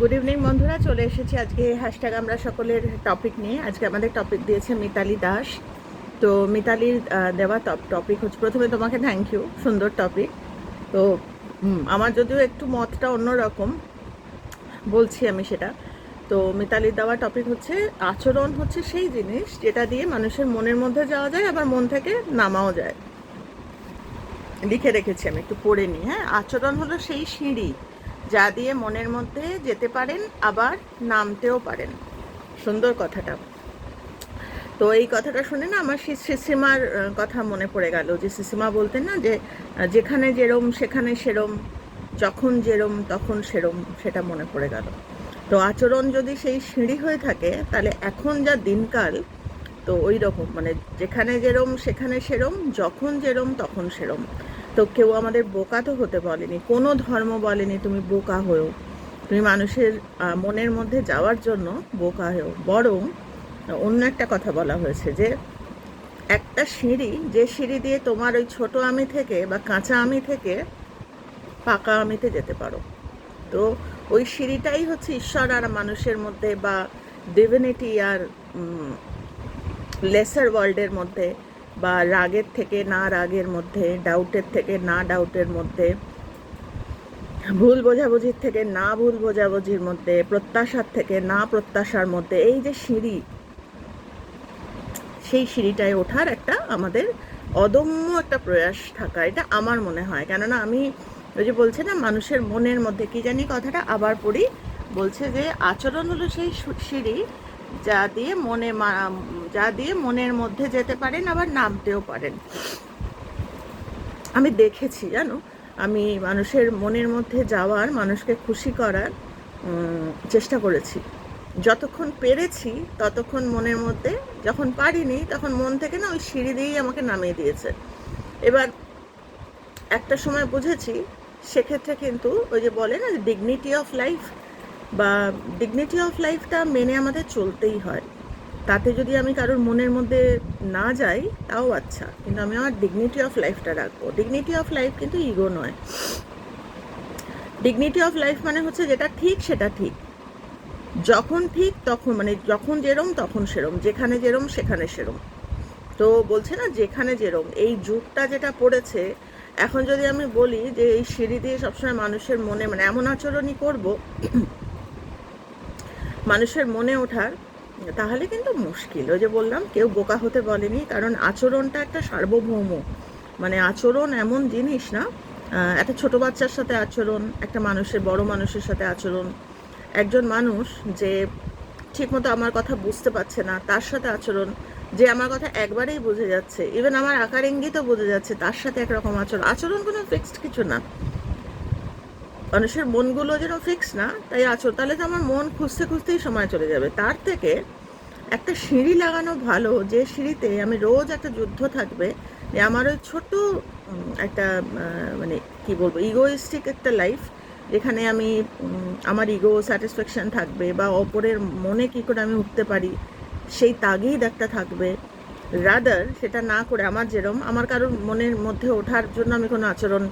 Good evening বন্ধুরা, চলে এসেছি আজকে হ্যাশট্যাগ আমরা সকলের টপিক নিয়ে। আজকে আমাদের টপিক দিয়েছে মিতালি দাস। তো মিতালির দেওয়া টপিক হচ্ছে, প্রথমে তোমাকে থ্যাংক ইউ সুন্দর টপিক তো আমার যদিও একটু মতটা অন্যরকম, বলছি আমি সেটা। তো মিতালির দেওয়া টপিক হচ্ছে, আচরণ হচ্ছে সেই জিনিস যেটা দিয়ে মানুষের মনের মধ্যে যাওয়া যায়, আবার মন থেকে নামাও যায়। লিখে রেখেছি আমি, একটু পড়ে নিই হ্যাঁ? আচরণ হলো সেই সিঁড়ি যা দিয়ে মনের মধ্যে যেতে পারেন, আবার নামতেও পারেন। সুন্দর কথাটা। তো এই কথাটা শুনে না আমার সেই সিসিমার কথা মনে পড়ে গেল যে সিসিমা বলতেন না যে যেখানে যেরম, সেখানে সেরম, যখন যেরম, তখন সেরম, সেটা মনে পড়ে গেল। তো আচরণ যদি সেই সিঁড়ি হয়ে থাকে, তাহলে এখন যা দিনকাল, তো ওই রকম মানে যেখানে যেরম, সেখানে সেরম, যখন যেরম, তখন সেরম। তো কেউ আমাদের বোকা তো হতে বলেনি। কোনো ধর্ম বলেনি তুমি বোকা হয়েও। তুমি মানুষের মনের মধ্যে যাওয়ার জন্য বোকা হয়েও। বরং, অন্য একটা কথা বলা হয়েছে যে, একটা সিঁড়ি, যে সিঁড়ি দিয়ে তোমার ওই ছোট আমি থেকে বা কাঁচা আমি থেকে পাকা আমিতে যেতে পারো। তো ওই সিঁড়িটাই হচ্ছে ঈশ্বর আর মানুষের মধ্যে বা ডিভিনিটি আর লেসার ওয়ার্ল্ডের মধ্যে বা রাগের থেকে, না রাগের মধ্যে ডাউটের থেকে, না ডাউটের মধ্যে, ভুল বোঝাবুঝির থেকে, না ভুল বোঝাবুঝির মধ্যে, প্রত্যাশার থেকে, না প্রত্যাশার মধ্যে, এই যে সিঁড়ি, সেই সিঁড়িটায় ওঠার একটা আমাদের অদম্য একটা প্রয়াস থাকা, এটা আমার মনে হয়। কেননা আমি ওই যে বলছে না, মানুষের মনের মধ্যে, কি জানি কথাটা আবার পড়ি, বলছে যে আচরণ হলো সেই সিঁড়ি যা দিয়ে মনে যা দিয়ে মনের মধ্যে যেতে পারেন, আবার নামতেও পারেন। আমি দেখেছি, জানো? আমি মানুষের মনের মধ্যে যাওয়ার, মানুষকে খুশি করার চেষ্টা করেছি। যতক্ষণ পেরেছি, ততক্ষণ মনের মধ্যে, যখন পারিনি, তখন মন থেকে না ওই সিঁড়ি দিয়েই আমাকে নামিয়ে দিয়েছে। এবার একটা সময় বুঝেছি, সেক্ষেত্রে কিন্তু ওই যে বলে না ডিগনিটি অফ লাইফ বা ডিগনিটি অফ লাইফটা মেনে আমাদের চলতেই হয়। তাতে যদি আমি কারোর মনের মধ্যে না যাই, তাও আচ্ছা। কিন্তু আমি আমার ডিগনিটি অফ লাইফটা রাখব। ডিগনিটি অফ লাইফ কিন্তু ইগো নয়। ডিগনিটি অফ লাইফ মানে হচ্ছে যেটা ঠিক, সেটা ঠিক। যখন ঠিক, তখন মানে যখন যেরম, তখন সেরম। যেখানে যেরম, সেখানে সেরম। তো বলছে না, যেখানে যেরম। এই যুগটা যেটা পড়েছে, এখন যদি আমি বলি যে এই সিঁড়ি দিয়ে সবসময় মানুষের মনে মানে এমন আচরণই করব মানুষের মনে ওঠার, তাহলে কিন্তু মুশকিল। ওই যে বললাম, কেউ বোকা হতে বলেনি, কারণ আচরণটা একটা সার্বভৌম। মানে আচরণ এমন জিনিস না একটা ছোট বাচ্চার সাথে আচরণ, একটা মানুষের, বড় মানুষের সাথে আচরণ। একজন মানুষ যে ঠিকমতো আমার কথা বুঝতে পারছে না, তার সাথে আচরণ, যে আমার কথা একবারেই বুঝে যাচ্ছে ইভেন আমার আকার ইঙ্গিতও বুঝে যাচ্ছে, তার সাথে একরকম আচরণ। আচরণ কোনো ফিক্সড কিছু না। মানুষের মনগুলো যেন ফিক্স না, তাই আছো। তাহলে তো আমার মন খুঁজতে খুঁজতেই সময় চলে যাবে। তার থেকে একটা সিঁড়ি লাগানো ভালো, যে সিঁড়িতে আমি রোজ একটা যুদ্ধ থাকবে, যে আমার ওই ছোট একটা মানে কি বলব ইগোইস্টিক একটা লাইফ যেখানে আমি আমার ইগো স্যাটিসফ্যাকশন থাকবে বা অপরের মনে কি করে আমি উঠতে পারি, সেই তাগিদ একটা থাকবে। রাদার সেটা না করে, আমার যেরম, আমার কারোর মনের মধ্যে ওঠার জন্য আমি কোনো আচরণ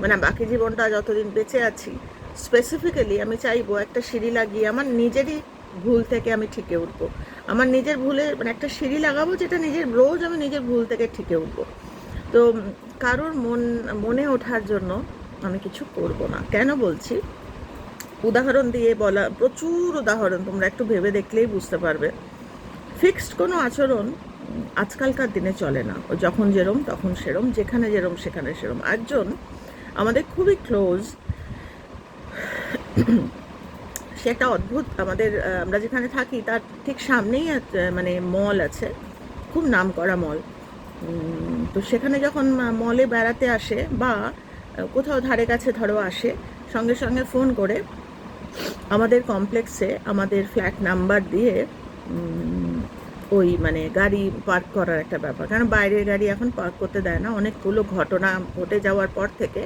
মানে বাকি জীবনটা যতদিন বেঁচে আছি স্পেসিফিক্যালি আমি চাইব একটা সিঁড়ি লাগিয়ে আমার নিজেরই ভুল থেকে আমি ঠিকে উঠবো। আমার নিজের ভুলে মানে একটা সিঁড়ি লাগাবো যেটা নিজের, রোজ আমি নিজের ভুল থেকে ঠিকে উঠবো। তো কারোর মন, মনে ওঠার জন্য আমি কিছু করব না। কেন বলছি? উদাহরণ দিয়ে বলা, প্রচুর উদাহরণ, তোমরা একটু ভেবে দেখলেই বুঝতে পারবে। ফিক্সড কোনো আচরণ আজকালকার দিনে চলে না। যখন যেরম, তখন সেরম, যেখানে যেরম, সেখানে সেরম। একজন আমাদের খুবই ক্লোজ সে একটা অদ্ভুত, আমাদের আমরা যেখানে থাকি তার ঠিক সামনেই মানে মল আছে, খুব নাম করা মল তো সেখানে যখন মলে বেড়াতে আসে বা কোথাও ধারে কাছে ধরো আসে, সঙ্গে সঙ্গে ফোন করে, আমাদের কমপ্লেক্সে আমাদের ফ্ল্যাট নাম্বার দিয়ে ওই মানে গাড়ি পার্ক করার একটা ব্যাপার। কারণ বাইরের গাড়ি এখন পার্ক করতে দেয় না। অনেকগুলো ঘটনা ঘটে যাওয়ার পর থেকে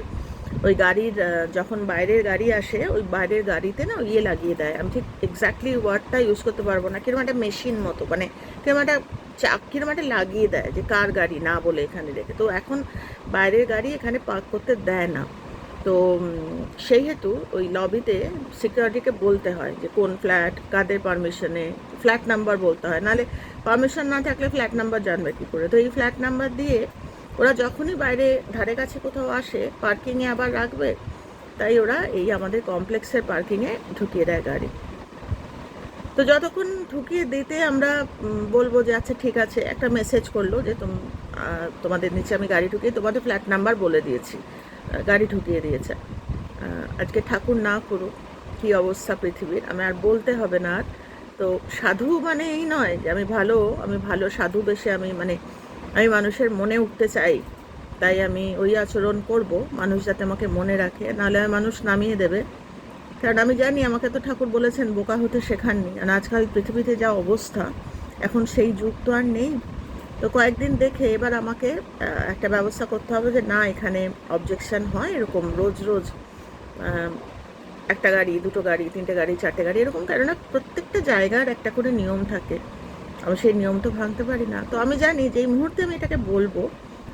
ওই গাড়ির যখন বাইরের গাড়ি আসে, ওই বাইরের গাড়িতে না ইয়ে লাগিয়ে দেয়। আমি ঠিক এক্স্যাক্টলি ওয়ার্ডটা ইউজ করতে পারব না। কীরকম একটা মেশিন মতো মানে কীরকম একটা চাক কীরকম একটা লাগিয়ে দেয় যে কার গাড়ি না বলে এখানে রেখে। তো এখন বাইরের গাড়ি এখানে পার্ক করতে দেয় না। তো তো উম, সেই হেতু ওই লবিতে সিকিউরিটিকে বলতে হয় যে কোন ফ্ল্যাট কাদের পারমিশনে ফ্ল্যাট নাম্বার বলতে হয়। নাহলে পারমিশন না থাকলে ফ্ল্যাট নাম্বার জানবে কী করে? তো এই ফ্ল্যাট নাম্বার দিয়ে ওরা যখনই বাইরে ধারে কাছে কোথাও আসে পার্কিংয়ে আবার রাখবে তাই ওরা এই আমাদের কমপ্লেক্সের পার্কিংয়ে ঢুকিয়ে দেয় গাড়ি। তো যতক্ষণ ঢুকিয়ে দিতে আমরা বলব যে আচ্ছা ঠিক আছে একটা মেসেজ করল যে তোম তোমাদের নিচে আমি গাড়ি ঢুকিয়ে তোমাদের ফ্ল্যাট নাম্বার বলে দিয়েছি। গাড়ি ঢুকিয়ে দিয়েছে। আজকে ঠাকুর না করুক, কী অবস্থা পৃথিবীর? আমি আর বলতে হবে না আর। তো সাধু মানে এই নয় যে আমি ভালো আমি ভালো সাধু বেশে আমি মানে আমি মানুষের মনে উঠতে চাই। তাই আমি ওই আচরণ করব, মানুষ যাতে আমাকে মনে রাখে, নাহলে মানুষ নামিয়ে দেবে। কারণ আমি জানি আমাকে তো ঠাকুর বলেছেন, বোকা হতে শেখাননি। আর আজকাল পৃথিবীতে যা অবস্থা, এখন সেই যুগ তো আর নেই। তো কয়েকদিন দেখে এবার আমাকে একটা ব্যবস্থা করতে হবে যে না, এখানে অবজেকশন হয়, এরকম রোজ রোজ একটা গাড়ি, দুটো গাড়ি, তিনটে গাড়ি, চারটে গাড়ি, এরকম কেননা প্রত্যেকটা জায়গার একটা করে নিয়ম থাকে। আমি সেই নিয়ম তো ভাঙতে পারি না। তো আমি জানি যে এই মুহূর্তে আমি এটাকে বলব,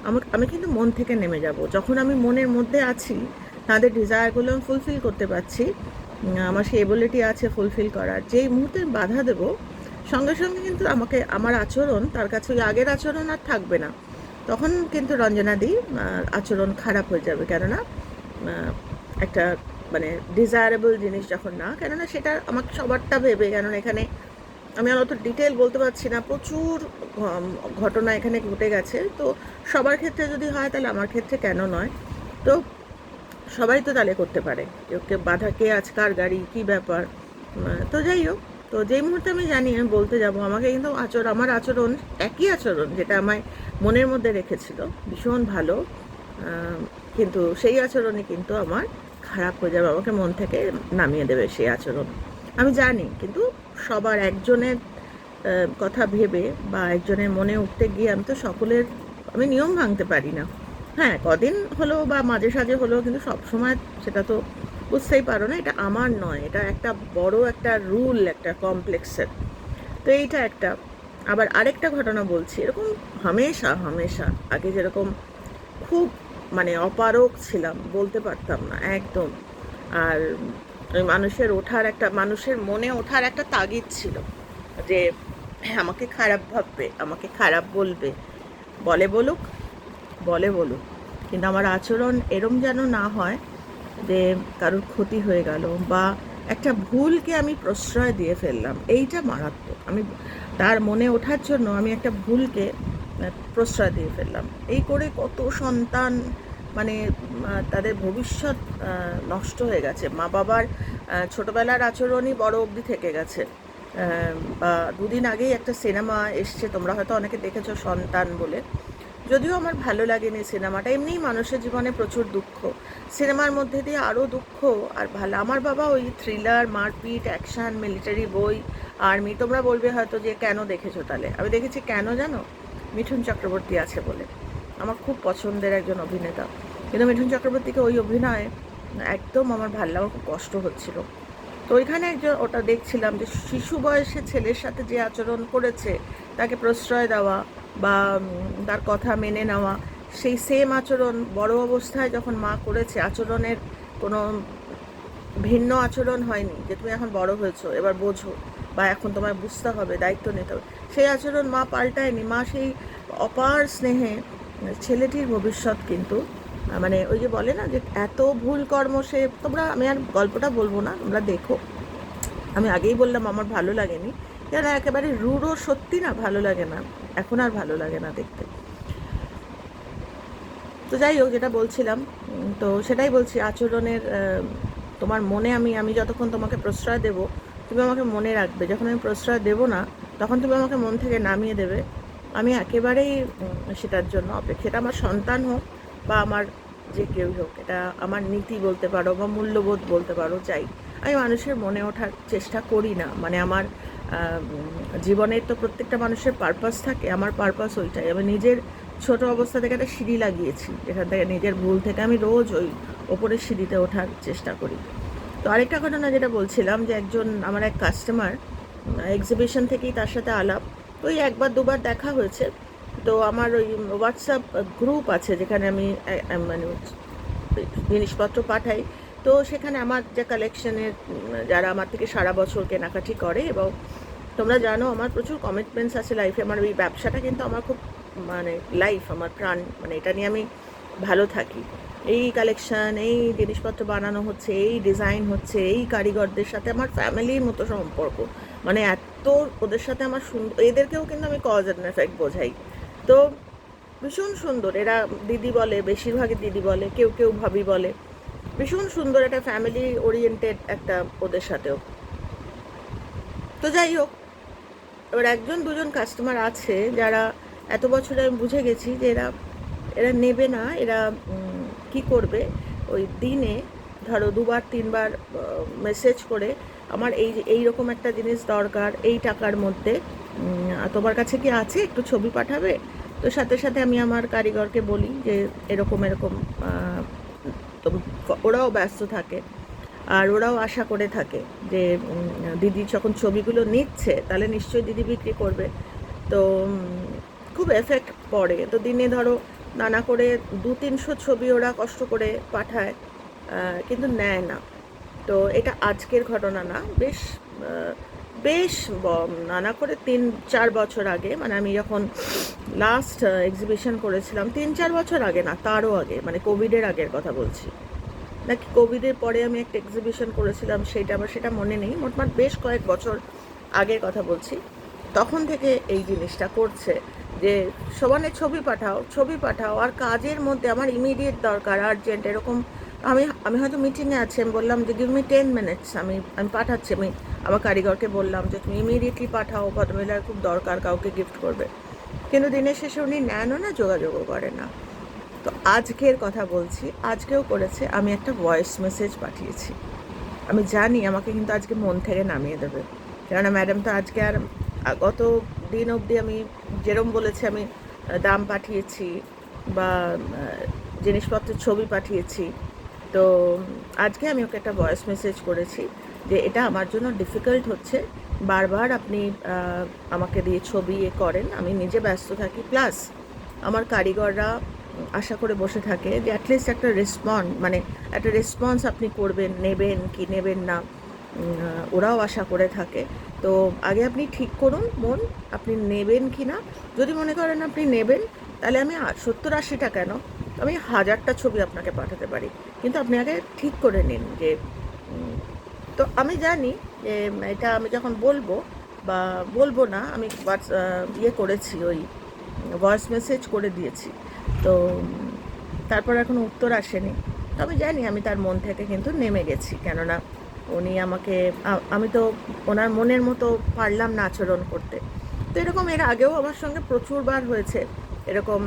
আমার, আমি কিন্তু মন থেকে নেমে যাব। যখন আমি মনের মধ্যে আছি, তাদের ডিজায়ারগুলো আমি ফুলফিল করতে পারছি আমার সেই এবিলিটি আছে ফুলফিল করার। যেই মুহূর্তে আমি বাধা দেবো সঙ্গে সঙ্গে কিন্তু আমাকে, আমার আচরণ, তার কাছে ওই আগের আচরণ আর থাকবে না। তখন কিন্তু রঞ্জনাদি আচরণ খারাপ হয়ে যাবে। কেননা একটা মানে ডিজায়ারেবল জিনিস যখন না, কেননা সেটা আমাকে সবারটা ভেবে, কেননা এখানে আমি আর অত ডিটেল বলতে পারছি না। প্রচুর ঘটনা এখানে ঘটে গেছে। তো সবার ক্ষেত্রে যদি হয়, তাহলে আমার ক্ষেত্রে কেন নয়? তো সবাই তো তাহলে করতে পারে। কেউ কে বাধা, কে আজকার গাড়ি, কি ব্যাপার? তো যাই হোক। তো যেই মুহূর্তে আমি জানি, আমি বলতে যাব, আমাকে কিন্তু আচরণ, আমার আচরণ একই আচরণ যেটা আমায় মনের মধ্যে রেখেছিল, ভীষণ ভালো। কিন্তু সেই আচরণে কিন্তু আমার খারাপ হয়ে যাবে, আমাকে মন থেকে নামিয়ে দেবে সেই আচরণ। আমি জানি, কিন্তু সবার একজনের কথা ভেবে বা একজনের মনে উঠতে গিয়ে আমি তো সকলের, আমি নিয়ম ভাঙতে পারি না। হ্যাঁ কদিন হলো বা মাঝে সাঝে হলেও কিন্তু সব সময় সেটা তো বুঝতেই পারো না এটা আমার নয় এটা একটা বড় একটা রুল একটা কমপ্লেক্সের। তো এইটা একটা। আবার আরেকটা ঘটনা বলছি এরকম হামেশা হামেশা আগে যেরকম খুব মানে অপারক ছিলাম বলতে পারতাম না একদম। আর ওই মানুষের ওঠার একটা মানুষের মনে ওঠার একটা তাগিদ ছিল যে হ্যাঁ, আমাকে খারাপ ভাববে আমাকে খারাপ বলবে বলে বলুক বলে বলুক। কিন্তু আমার আচরণ এরম যেন না হয় যে কারোর ক্ষতি হয়ে গেল বা একটা ভুলকে আমি প্রশ্রয় দিয়ে ফেললাম, এইটা মারাত্মক। আমি তার মনে ওঠার জন্য আমি একটা ভুলকে প্রশ্রয় দিয়ে ফেললাম। এই করে কত সন্তান মানে তাদের ভবিষ্যৎ নষ্ট হয়ে গেছে। মা বাবার ছোটবেলার আচরণই বড় অবধি থেকে গেছে। বা দুদিন আগেই একটা সিনেমা এসছে, তোমরা হয়তো অনেকে দেখেছ সন্তান বলে। যদিও আমার ভালো লাগেনি সিনেমাটা, এমনিই মানুষের জীবনে প্রচুর দুঃখ। সিনেমার মধ্যে দিয়ে আরও দুঃখ আর ভালো। আমার বাবা ওই থ্রিলার মারপিট অ্যাকশন মিলিটারি বই আর্মি তোমরা বলবে হয়তো যে কেন দেখেছ তাহলে? আমি দেখেছি কেন জানো? মিঠুন চক্রবর্তী আছে বলে। আমার খুব পছন্দের একজন অভিনেতা। কিন্তু মিঠুন চক্রবর্তীকে ওই অভিনয় একদম আমার ভালো লাগা, খুব কষ্ট হচ্ছিল। তো ওইখানে একজন, ওটা দেখছিলাম যে শিশু বয়সে ছেলের সাথে যে আচরণ করেছে, তাকে প্রশ্রয় দেওয়া বা তার কথা মেনে নেওয়া, সেই সেম আচরণ বড় অবস্থায় যখন মা করেছে, আচরণের কোনো ভিন্ন আচরণ হয়নি যে তুমি এখন বড় হয়েছো, এবার বোঝো বা এখন তোমায় বুঝতে হবে, দায়িত্ব নিতে হবে। সেই আচরণ মা পাল্টায়নি। মা সেই অপার স্নেহে ছেলেটির ভবিষ্যৎ কিন্তু মানে ওই যে বলে না যে এত ভুল কর্ম সে, তোমরা আমি আর গল্পটা বলব না, তোমরা দেখো। আমি আগেই বললাম আমার ভালো লাগেনি। কেন? একেবারে রুড়ো সত্যি না ভালো লাগে না। এখন আর ভালো লাগে না দেখতে। তো যাই হোক, যেটা বলছিলাম তো সেটাই বলছি, আচরণের তোমার মনে আমি আমি যতক্ষণ তোমাকে প্রশ্রয় দেব, তুমি আমাকে মনে রাখবে। যখন আমি প্রশ্রয় দেব না, তখন তুমি আমাকে মন থেকে নামিয়ে দেবে। আমি একেবারেই সেটার জন্য অপেক্ষা আমার সন্তান হোক বা আমার যে কেউ হোক, এটা আমার নীতি বলতে পারো বা মূল্যবোধ বলতে পারো চাই আমি মানুষের মনে ওঠার চেষ্টা করি না। মানে আমার জীবনের তো প্রত্যেকটা মানুষের পারপাস থাকে, আমার পারপাস ওইটাই। আমি নিজের ছোট অবস্থা থেকে একটা সিঁড়ি লাগিয়েছি, যেখান থেকে নিজের ভুল থেকে আমি রোজ ওই ওপরের সিঁড়িতে ওঠার চেষ্টা করি। তো আরেকটা ঘটনা যেটা বলছিলাম যে একজন, আমার এক কাস্টমার এক্সিবিশন থেকেই তার সাথে আলাপ। ওই একবার দুবার দেখা হয়েছে। তো আমার ওই হোয়াটসঅ্যাপ গ্রুপ আছে, যেখানে আমি মানে জিনিসপত্র পাঠাই। তো সেখানে আমার যে কালেকশনের যারা আমার থেকে সারা বছর কেনাকাটি করে এবং তোমরা জানো আমার প্রচুর কমিটমেন্টস আছে লাইফে আমার ওই ব্যবসাটা কিন্তু আমার খুব মানে লাইফ আমার প্রাণ মানে এটা নিয়ে আমি ভালো থাকি। এই কালেকশন এই জিনিসপত্র বানানো হচ্ছে, এই ডিজাইন হচ্ছে, এই কারিগরদের সাথে আমার ফ্যামিলির মতো সম্পর্ক। মানে এত ওদের সাথে আমার সুন্দর এদেরকেও কিন্তু আমি কজ অ্যান্ড এফেক্ট বোঝাই। তো ভীষণ সুন্দর। এরা দিদি বলে, বেশিরভাগই দিদি বলে, কেউ কেউ ভাবি বলে। ভীষণ সুন্দর একটা ফ্যামিলি ওরিয়েন্টেড একটা ওদের সাথেও। তো যাই হোক, এবার একজন দুজন কাস্টমার আছে যারা এত বছরে আমি বুঝে গেছি যে এরা এরা নেবে না, এরা কি করবে? ওই দিনে, ধরো দুবার, তিনবার মেসেজ করে আমার এই এই রকম একটা জিনিস দরকার, এই টাকার মধ্যে তোমার কাছে কি আছে? একটু ছবি পাঠাবে? তো সাথে সাথে আমি আমার কারিগরকে বলি যে এরকম এরকম আহ, তো ওরাও ব্যস্ত থাকে। আর ওরাও আশা করে থাকে যে দিদি যখন ছবিগুলো নিচ্ছে তাহলে নিশ্চয়ই দিদি বিক্রি করবে। তো খুব এফেক্ট পড়ে। তো দিনে ধরো নানা করে দু তিনশো ছবি ওরা কষ্ট করে পাঠায় কিন্তু নেয় না। তো এটা আজকের ঘটনা না বেশ বেশ নানা করে তিন, চার বছর আগে মানে আমি যখন লাস্ট এক্সিবিশন করেছিলাম, তিন, চার বছর আগে না, তারও আগে মানে কোভিডের আগের কথা বলছি। নাকি কোভিডের পরে আমি একটা এক্সিবিশন করেছিলাম, সেটা আবার সেটা মনে নেই, মোটমাট বেশ কয়েক বছর আগের কথা বলছি। তখন থেকে এই জিনিসটা করছে যে, সবানে ছবি পাঠাও ছবি পাঠাও, আর কাজের মধ্যে আমার ইমিডিয়েট দরকার আর্জেন্ট এরকম আমি আমি হয়তো মিটিংয়ে আছি, আমি বললাম যে গিভ মি টেন মিনিটস আমি আমি পাঠাচ্ছি, আমি আমার কারিগরকে বললাম যে তুমি ইমিডিয়েটলি পাঠাও ভদ্রমহিলার খুব দরকার কাউকে গিফট করবে। কিন্তু দিনের শেষে উনি নেনও না, যোগাযোগও করে না। তো আজকের কথা বলছি, আজকেও করেছে, আমি একটা ভয়েস মেসেজ পাঠিয়েছি। আমি জানি আমাকে কিন্তু আজকে মন থেকে নামিয়ে দেবে। কেননা ম্যাডাম তো আজকে আর গত দিন অবধি আমি যেরম বলেছি, আমি দাম পাঠিয়েছি বা জিনিসপত্রের ছবি পাঠিয়েছি। তো আজকে আমি ওকে একটা ভয়েস মেসেজ করেছি যে এটা আমার জন্য ডিফিকাল্ট হচ্ছে। বারবার আপনি আমাকে দিয়ে ছবি এ করেন। আমি নিজে ব্যস্ত থাকি। প্লাস আমার কারিগররা আশা করে বসে থাকে যে অ্যাটলিস্ট একটা রেসপন্ড মানে একটা রেসপন্স আপনি করবেন, নেবেন কি নেবেন না ওরাও আশা করে থাকে। তো আগে আপনি ঠিক করুন মন, আপনি নেবেন কি না। যদি মনে করেন আপনি নেবেন, তাহলে আমি সত্তর আশিটা কেন? আমি হাজারটা ছবি আপনাকে পাঠাতে পারি। কিন্তু আপনি আগে ঠিক করে নিন যে তো আমি জানি যে, এটা আমি যখন বলব বা বলব না, আমি হোয়াটস ইয়ে করেছি, ওই ভয়েস মেসেজ করে দিয়েছি। তো, তারপর এখনও উত্তর আসেনি। তো আমি জানি আমি তার মন থেকে কিন্তু নেমে গেছি। কেননা উনি আমাকে আমি তো ওনার মনের মতো পারলাম না আচরণ করতে। তো এরকম এর আগেও আমার সঙ্গে প্রচুরবার হয়েছে। এরকম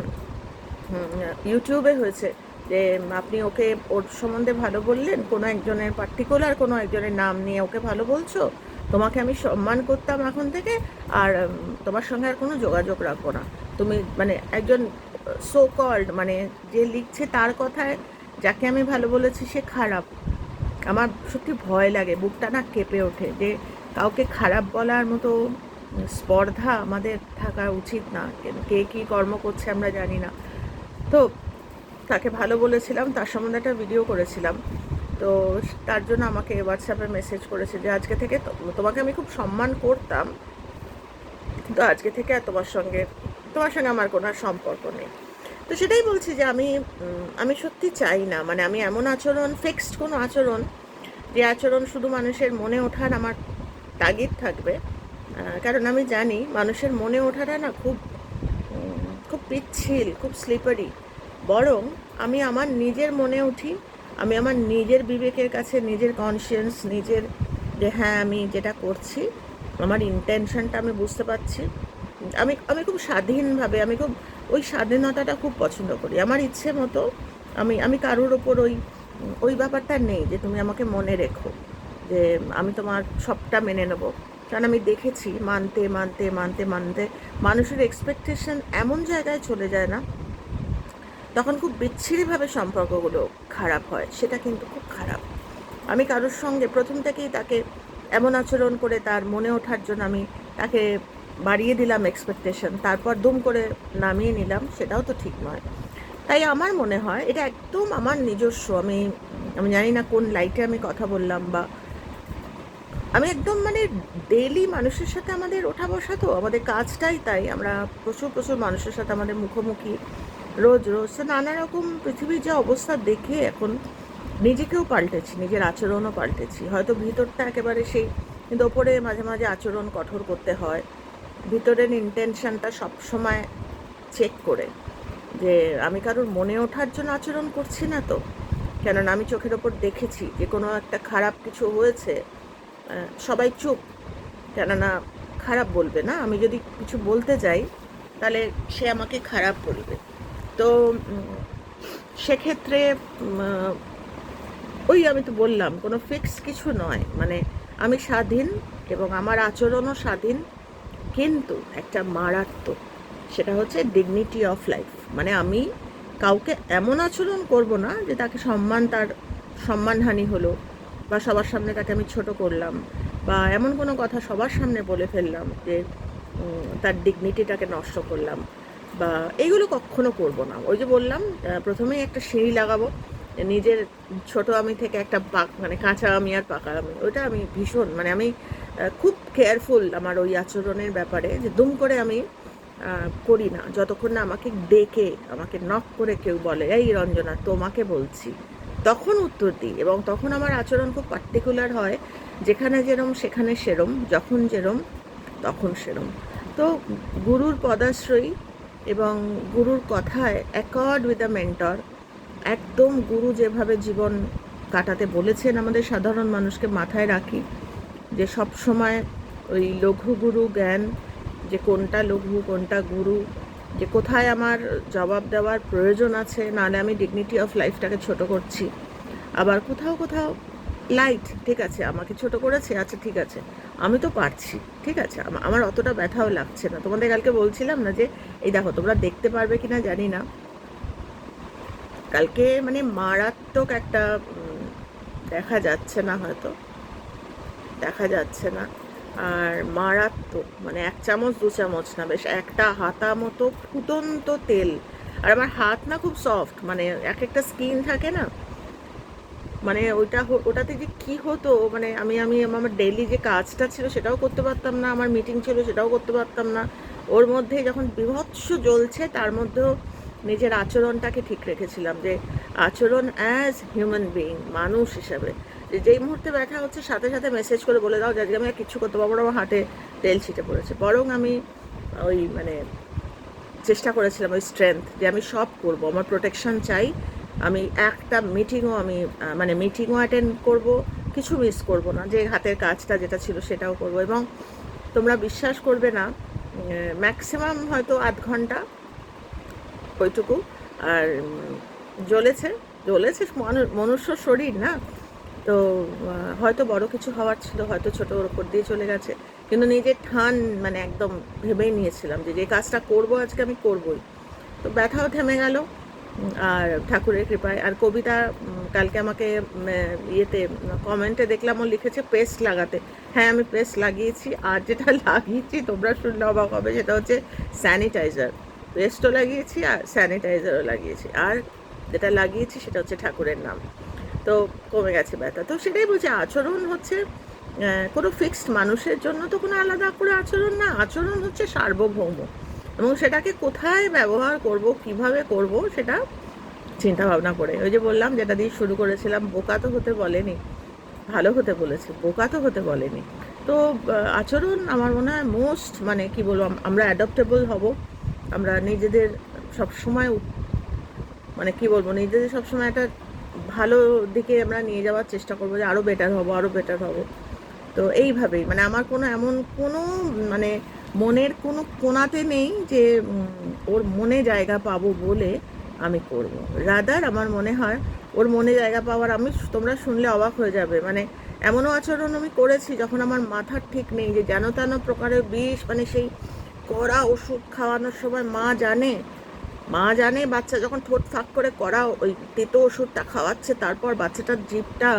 ইউটিউবে হয়েছে যে আপনি ওকে ওর সম্বন্ধে ভালো বললেন, কোনো একজনের পার্টিকুলার কোনো একজনের নাম নিয়ে ওকে ভালো বলছো, তোমাকে আমি সম্মান করতাম এখন থেকে আর তোমার সঙ্গে আর কোনো যোগাযোগ রাখব না। তুমি মানে একজন সো কল্ড মানে যে লিখছে তার কথায় যাকে আমি ভালো বলেছি সে খারাপ। আমার সত্যি ভয় লাগে, বুকটা না কেঁপে ওঠে যে কাউকে খারাপ বলার মতো স্পর্ধা আমাদের থাকা উচিত না। কে- কে কর্ম করছে আমরা জানি না। তো তাকে ভালো বলেছিলাম, তার সম্বন্ধে একটা ভিডিও করেছিলাম। তো তার জন্য আমাকে হোয়াটসঅ্যাপে মেসেজ করেছে যে, আজকে থেকে তোমাকে আমি খুব সম্মান করতাম, কিন্তু আজকে থেকে আর তোমার সঙ্গে তোমার সঙ্গে আমার কোনো সম্পর্ক নেই। তো সেটাই বলছি যে, আমি আমি সত্যি চাই না। মানে আমি এমন আচরণ ফিক্সড কোনো আচরণ, যে আচরণ শুধু মানুষের মনে ওঠার আমার তাগিদ থাকবে। কারণ আমি জানি মানুষের মনে ওঠাটা না খুব পিচ্ছিল, খুব স্লিপারি বরং আমি আমার নিজের মনে উঠি, আমি আমার নিজের বিবেকের কাছে, নিজের কনসিয়েন্স নিজের যে হ্যাঁ আমি যেটা করছি, আমার ইন্টেনশনটা আমি বুঝতে পারছি। আমি আমি খুব স্বাধীনভাবে, আমি খুব, ওই স্বাধীনতাটা খুব পছন্দ করি। আমার ইচ্ছে মতো আমি আমি কারোর ওপর ওই ওই ব্যাপারটা নেই যে তুমি আমাকে মনে রেখো যে আমি তোমার সবটা মেনে নেব। কারণ আমি দেখেছি মানতে মানতে মানতে মানতে মানুষের এক্সপেকটেশন এমন জায়গায় চলে যায় না, তখন খুব বিচ্ছিরিভাবে সম্পর্কগুলো খারাপ হয়, সেটা কিন্তু খুব খারাপ। আমি কারোর সঙ্গে প্রথম থেকেই তাকে এমন আচরণ করে তার মনে ওঠার জন্য আমি তাকে বাড়িয়ে দিলাম এক্সপেকটেশন তারপর দুম করে নামিয়ে নিলাম, সেটাও তো ঠিক নয়। তাই আমার মনে হয় এটা একদম আমার নিজস্ব, আমি আমি জানি না কোন লাইটে আমি কথা বললাম বা আমি একদম মানে ডেলি মানুষের সাথে আমাদের ওঠা বসা তো, আমাদের কাজটাই তাই। আমরা প্রচুর প্রচুর মানুষের সাথে আমাদের মুখোমুখি রোজ রোজ। তো নানা রকম পৃথিবীর যে অবস্থা দেখে এখন নিজেকেও পাল্টেছি, নিজের আচরণও পাল্টেছি। হয়তো ভিতরটা একেবারে সেই কিন্তু ওপরে মাঝে মাঝে আচরণ কঠোর করতে হয়। ভিতরের ইন্টেনশনটা সবসময় চেক করে যে আমি কারোর মনে ওঠার জন্য আচরণ করছি না তো? কেননা আমি চোখের ওপর দেখেছি যে কোনো একটা খারাপ কিছু হয়েছে সবাই চুপ। কেননা খারাপ বলবে না। আমি যদি কিছু বলতে যাই, তাহলে সে আমাকে খারাপ বলবে। তো সেক্ষেত্রে ওই আমি তো বললাম, কোনো ফিক্স কিছু নয়। মানে আমি স্বাধীন এবং আমার আচরণও স্বাধীন, কিন্তু একটা মারাত্মক, সেটা হচ্ছে ডিগনিটি অফ লাইফ মানে আমি কাউকে এমন আচরণ করব না যে তাকে সম্মান, তার সম্মানহানি হলো। বা সবার সামনে তাকে আমি ছোট করলাম বা এমন কোনো কথা সবার সামনে বলে ফেললাম যে তার ডিগনিটিটাকে নষ্ট করলাম বা এইগুলো কখনো করব না। ওই যে বললাম প্রথমেই একটা সিঁড়ি লাগাবো, নিজের ছোট আমি থেকে একটা পাক মানে কাঁচা আমি আর পাকা আমি ওটা আমি ভীষণ মানে আমি খুব কেয়ারফুল আমার ওই আচরণের ব্যাপারে যে দুম করে আমি করি না। যতক্ষণ না আমাকে ডেকে, আমাকে নক করে কেউ বলে, এই রঞ্জনা, তোমাকে বলছি। তখন উত্তর দিই এবং তখন আমার আচরণ খুব পার্টিকুলার হয়, যেখানে যেরম সেখানে সেরম, যখন যেরম, তখন সেরম। তো গুরুর পদাশ্রয়ী এবং গুরুর কথায় অ্যাকর্ড উইথ দ্য মেন্টর একদম গুরু যেভাবে জীবন কাটাতে বলেছেন আমাদের সাধারণ মানুষকে মাথায় রাখি, যে সব সময় ওই লঘু গুরু জ্ঞান, যে কোনটা লঘু, কোনটা গুরু যে কোথায় আমার জবাব দেওয়ার প্রয়োজন আছে নাহলে আমি ডিগনিটি অফ লাইফটাকে ছোট করছি। আবার কোথাও কোথাও লাইট ঠিক আছে, আমাকে ছোট করেছে আচ্ছা ঠিক আছে, আমি তো পারছি, ঠিক আছে আমার অতটা ব্যথাও লাগছে না। তোমাদের কালকে বলছিলাম না যে, এই দেখো, তোমরা দেখতে পারবে কিনা জানি না। কালকে মানে মারাত্মক একটা দেখা যাচ্ছে না হয়তো, দেখা যাচ্ছে না। আর মারাত্মক মানে এক চামচ, দু চামচ না, বেশ একটা হাতা মতো ফুটন্ত তেল। আর আমার হাত না খুব সফট মানে এক একটা স্কিন থাকে না মানে ওইটা ওটাতে যে কি হতো মানে আমি আমি আমার ডেলি যে কাজটা ছিল সেটাও করতে পারতাম না, আমার মিটিং ছিল সেটাও করতে পারতাম না। ওর মধ্যে যখন বিভৎস জ্বলছে, তার মধ্যেও নিজের আচরণটাকে ঠিক রেখেছিলাম যে আচরণ অ্যাজ হিউম্যান বিইং মানুষ হিসাবে। যেই মুহূর্তে ব্যথা হচ্ছে, সাথে সাথে মেসেজ করে বলে দাও যে আজকে আমি আর কিচ্ছু করতে পারব না, আমার হাতে তেল ছিটে পড়েছে। বরং আমি ওই মানে চেষ্টা করেছিলাম ওই স্ট্রেংথ যে আমি সব করব, আমার প্রোটেকশন চাই। আমি একটা মিটিংও আমি মানে মিটিংও অ্যাটেন্ড করব, কিছু মিস করব না, যে হাতের কাজটা যেটা ছিল সেটাও করব। এবং তোমরা বিশ্বাস করবে না ম্যাক্সিমাম হয়তো আধ ঘণ্টা ওইটুকু। আর জ্বলেছে জ্বলেছে, মানু- মনুষ্য শরীর না? তো হয়তো বড় কিছু হওয়ার ছিল, হয়তো ছোট ওর উপর দিয়ে চলে গেছে। কিন্তু নিজের ঠান মানে একদম ভেবেই নিয়েছিলাম যে যে কাজটা করব, আজকে আমি করবই। তো ব্যথাও থেমে গেল, আর ঠাকুরের কৃপায়। আর কবিতা কালকে আমাকে ইয়েতে, কমেন্টে দেখলাম, ও লিখেছে পেস্ট লাগাতে। হ্যাঁ আমি পেস্ট লাগিয়েছি। আর যেটা লাগিয়েছি, তোমরা শুনলে অবাক হবে, সেটা হচ্ছে স্যানিটাইজার। পেস্টও লাগিয়েছি, আর স্যানিটাইজারও লাগিয়েছি। আর যেটা লাগিয়েছি, সেটা হচ্ছে ঠাকুরের নাম। তো কমে গেছে ব্যথা। তো সেটাই বলছি, আচরণ হচ্ছে কোনো ফিক্সড মানুষের জন্য তো কোনো আলাদা করে আচরণ না। আচরণ হচ্ছে সার্বভৌম। এবং সেটাকে কোথায় ব্যবহার করব, কীভাবে করব, সেটা চিন্তা ভাবনা করে। ওই যে বললাম, যেটা দিয়ে শুরু করেছিলাম, বোকা তো হতে বলেনি, ভালো হতে বলেছে, বোকা তো হতে বলেনি। তো আচরণ আমার মনে হয় মোস্ট মানে কি বলব আমরা অ্যাডপ্টেবল হব। আমরা নিজেদের সবসময় মানে কি বলব, নিজেদের সবসময় একটা ভালো দিকে আমরা নিয়ে যাওয়ার চেষ্টা করব যে আরও বেটার হব আরও বেটার হব। তো এইভাবেই মানে আমার কোনো এমন কোনো মানে মনের কোনো কোনাতে নেই যে ওর মনে জায়গা পাবো বলে আমি করব। রাদার, আমার মনে হয় ওর মনে জায়গা পাওয়ার, আমি তোমরা শুনলে অবাক হয়ে যাবে। মানে এমনও আচরণ আমি করেছি যখন আমার মাথার ঠিক নেই যে যেন তেন প্রকারের বিষ মানে সেই কড়া ওষুধ খাওয়ানোর সময় মা জানে মা জানে বাচ্চা যখন ঠোঁট ফাঁক করে কড়া ওই তেতো ওষুধটা খাওয়াচ্ছে, তারপর বাচ্চাটার জিভটা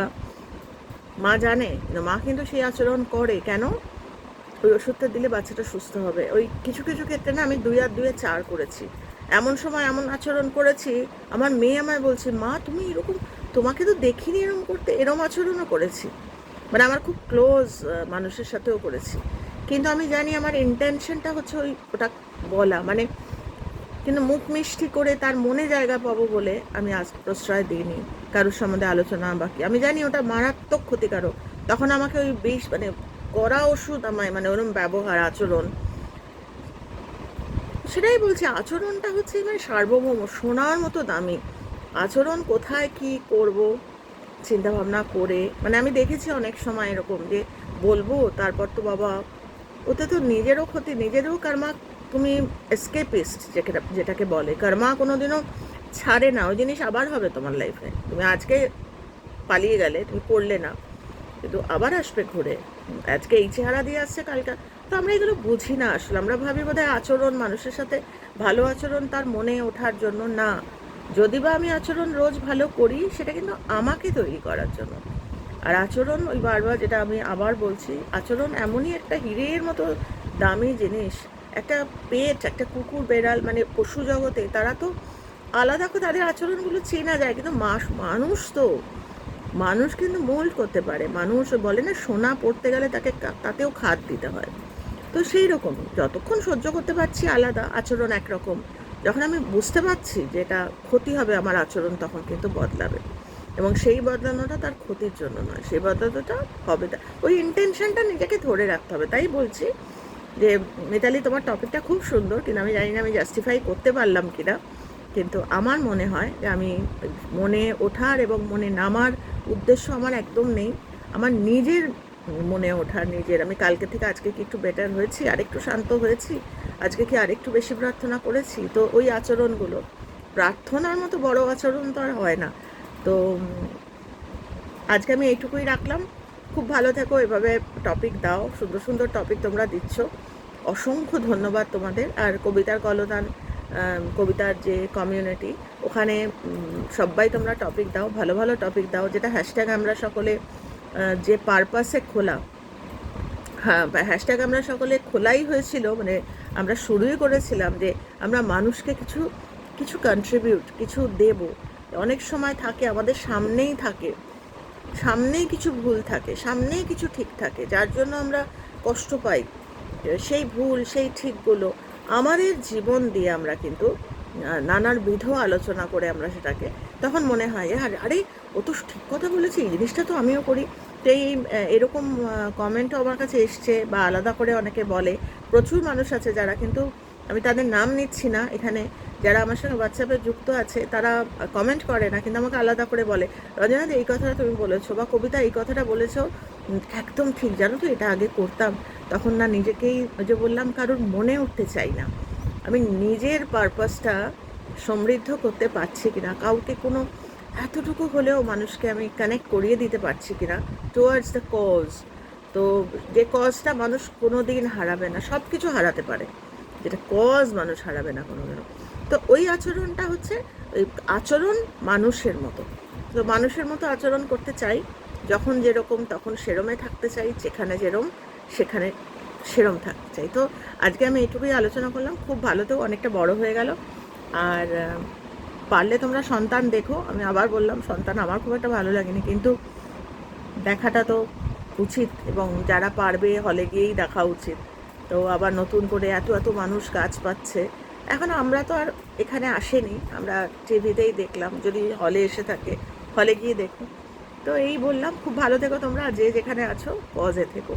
মা জানে মা কিন্তু সেই আচরণ করে। কেন? ওই ওষুধটা দিলে বাচ্চাটা সুস্থ হবে। ওই কিছু কিছু ক্ষেত্রে না আমি দুই আর দুয়ে চার করেছি। এমন সময় এমন আচরণ করেছি, আমার মেয়ে আমায় বলছে, মা, তুমি এরকম, তোমাকে তো দেখিনি এরকম করতে, এরম আচরণও করেছি। মানে আমার খুব ক্লোজ মানুষের সাথেও করেছি। কিন্তু আমি জানি আমার ইন্টেনশনটা হচ্ছে ওই ওটা বলা। মানে কিন্তু মুখ মিষ্টি করে তার মনে জায়গা পাবো বলে আমি আজ প্রশ্রয় দিইনি। কারোর সম্বন্ধে আলোচনা বাকি আমি জানি ওটা মারাত্মক ক্ষতিকারক। তখন আমাকে ওই বিষ মানে কড়া ওষুধ আমায় মানে ওরম ব্যবহার, আচরণ। সেটাই বলছি, আচরণটা হচ্ছে মানে সার্বভৌম, সোনার মতো দামি। আচরণ কোথায় কি করব? চিন্তা ভাবনা করে। মানে আমি দেখেছি অনেক সময় এরকম যে বলব, তারপর তো বাবা, ওতে তো নিজেরও ক্ষতি, নিজেরও কর্মা তুমি এসকেপিস্ট যেটা যেটাকে বলে। কর্মা কোনোদিনও ছাড়ে না, ওই জিনিস আবার হবে তোমার লাইফে তুমি আজকে পালিয়ে গেলে, তুমি করলে না, কিন্তু আবার আসবে ঘুরে। আজকে এই চেহারা দিয়ে আসছে কালকে। তো আমরা এগুলো বুঝি না আসলে। আমরা ভাবি বোধহয় আচরণ মানুষের সাথে ভালো আচরণ তার মনে ওঠার জন্য না। যদি বা আমি আচরণ রোজ ভালো করি, সেটা কিন্তু আমাকে তৈরি করার জন্য। আর আচরণ, ওই বারবার যেটা আমি আবার বলছি, আচরণ এমনই একটা হিরের মতো দামি জিনিস একটা পেট, একটা কুকুর বেড়াল মানে পশু জগতে, তারা তো আলাদা করে তাদের আচরণগুলো চেনা যায়, কিন্তু মাস, মানুষ তো, মানুষ কিন্তু মোল্ড করতে পারে। মানুষ বলে না, সোনা পড়তে গেলে তাকে তাতেও খাদ দিতে হয়। তো সেই রকম যতক্ষণ সহ্য করতে পারছি আলাদা, আচরণ একরকম, যখন আমি বুঝতে পারছি যে এটা ক্ষতি হবে আমার আচরণ, তখন কিন্তু বদলাবে। এবং সেই বদলানোটা তার ক্ষতির জন্য নয়, সেই বদলানোটা হবে ওই ইন্টেনশনটা নিজেকে ধরে রাখতে হবে, তাই বলছি। যে মিতালি, তোমার টপিকটা খুব সুন্দর, কিন্তু আমি জানি না আমি জাস্টিফাই করতে পারলাম কিনা, কিন্তু আমার মনে হয় যে আমি মনে ওঠার এবং মনে নামার উদ্দেশ্য আমার একদম নেই। আমার নিজের মনে ওঠার, নিজের। আমি কালকে থেকে আজকে কি একটু বেটার হয়েছি, আরেকটু শান্ত হয়েছি, আজকে কি আরেকটু বেশি প্রার্থনা করেছি? তো ওই আচরণগুলো, প্রার্থনার মতো বড় আচরণ তো আর হয় না। তো, আজকে আমি এইটুকুই রাখলাম। খুব ভালো থেকো, এভাবে টপিক দাও, সুন্দর সুন্দর টপিক তোমরা দিচ্ছ। অসংখ্য ধন্যবাদ তোমাদের। আর কবিতার কলদান কবিতার যে কমিউনিটি ওখানে সবাই তোমরা টপিক দাও, ভালো ভালো টপিক দাও, যেটা হ্যাশট্যাগ আমরা সকলে যে পারপাসে খোলা। হ্যাঁ হ্যাশট্যাগ আমরা সকলে খোলাই হয়েছিল মানে আমরা শুরুই করেছিলাম যে আমরা মানুষকে কিছু কিছু কন্ট্রিবিউট কিছু দেব। অনেক সময় থাকে, আমাদের সামনেই থাকে। সামনেই কিছু ভুল থাকে, সামনেই কিছু ঠিক থাকে, যার জন্য আমরা কষ্ট পাই। সেই ভুল, সেই ঠিকগুলো আমাদের জীবন দিয়ে আমরা কিন্তু নানার বিধ আলোচনা করে আমরা সেটাকে তখন মনে হয় আরে আরে, ও তো ঠিক কথা বলেছি, এই জিনিসটা তো আমিও করি। তো এই এরকম কমেন্টও আমার কাছে এসছে বা আলাদা করে অনেকে বলে। প্রচুর মানুষ আছে যারা কিন্তু, আমি তাদের নাম নিচ্ছি না এখানে, যারা আমার সঙ্গে হোয়াটসঅ্যাপে যুক্ত আছে, তারা কমেন্ট করে না, কিন্তু আমাকে আলাদা করে বলে রজনাদি এই কথাটা তুমি বলেছ বা কবিতা, এই কথাটা বলেছ একদম ঠিক, জানো তো এটা আগে করতাম। তখন না নিজেকেই যে বললাম, কারোর মনে উঠতে চাই না। আমি নিজের পারপাসটা সমৃদ্ধ করতে পারছি কিনা, কাউকে কোনো এতটুকু হলেও মানুষকে আমি কানেক্ট করিয়ে দিতে পারছি কিনা টুয়ার্ডস দ্য কজ তো যে কজটা মানুষ কোনো দিন হারাবে না সব কিছু হারাতে পারে। যেটা কজ মানুষ হারাবে না কোনো দিনও তো ওই আচরণটা হচ্ছে, ওই আচরণ মানুষের মতো। তো মানুষের মতো আচরণ করতে চাই যখন যেরকম, তখন সেরমে থাকতে চাই, যেখানে যেরম, সেখানে সেরম থাকতে চাই। তো আজকে আমি এইটুকুই আলোচনা করলাম। খুব ভালো তো অনেকটা বড় হয়ে গেল। আর পারলে তোমরা সন্তান দেখো। আমি আবার বললাম, সন্তান আমার খুব একটা ভালো লাগেনি। কিন্তু দেখাটা তো উচিত এবং যারা পারবে হলে গিয়েই দেখা উচিত। তো আবার নতুন করে এত এত মানুষ গাছ পাচ্ছে। এখন আমরা তো আর এখানে আসেনি। আমরা টিভিতেই দেখলাম। যদি হলে এসে থাকে, হলে গিয়ে দেখো। তো এই বললাম খুব ভালো থেকো তোমরা যে যেখানে আছো পজে থেকো।